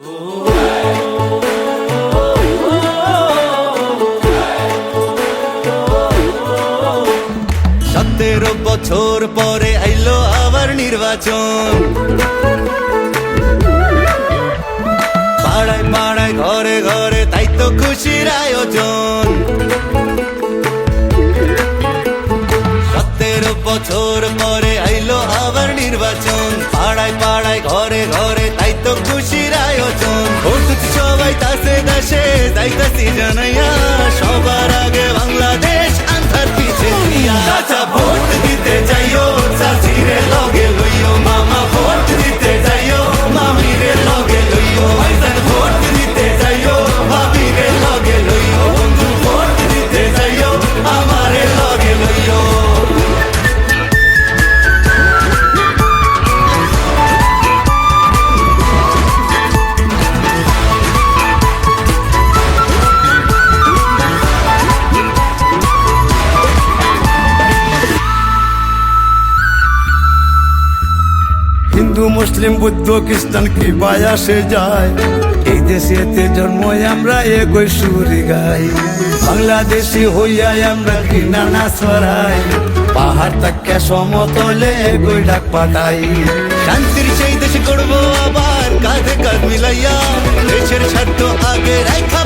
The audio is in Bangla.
সতেরো বছর পরে আইলো আবার নির্বাচন। পাড়ায় পাড়ায়, ঘরে ঘরে তাই তো খুশির আয়োজন। সতেরো বছর পরে আইলো আবার নির্বাচন। পাড়ায় দাসে যাইতাছি জানাইয়া সবার হিন্দু, মুসলিম, বুদ্ধ, খ্রিস্টান, কি আসে যায়। এই দেশেতে জন্ম আমরা একই সুরি গাই। বাংলাদেশি হইয়া আমরা কি নানা ছড়াই। পাহাড় তাকে সমতলে একই ডাক পাঠাই। শান্তির সেই দেশ করব আবার, কাঁধে কাঁধ মিলাইয়া, দেশের স্বার্থ আগে রাখা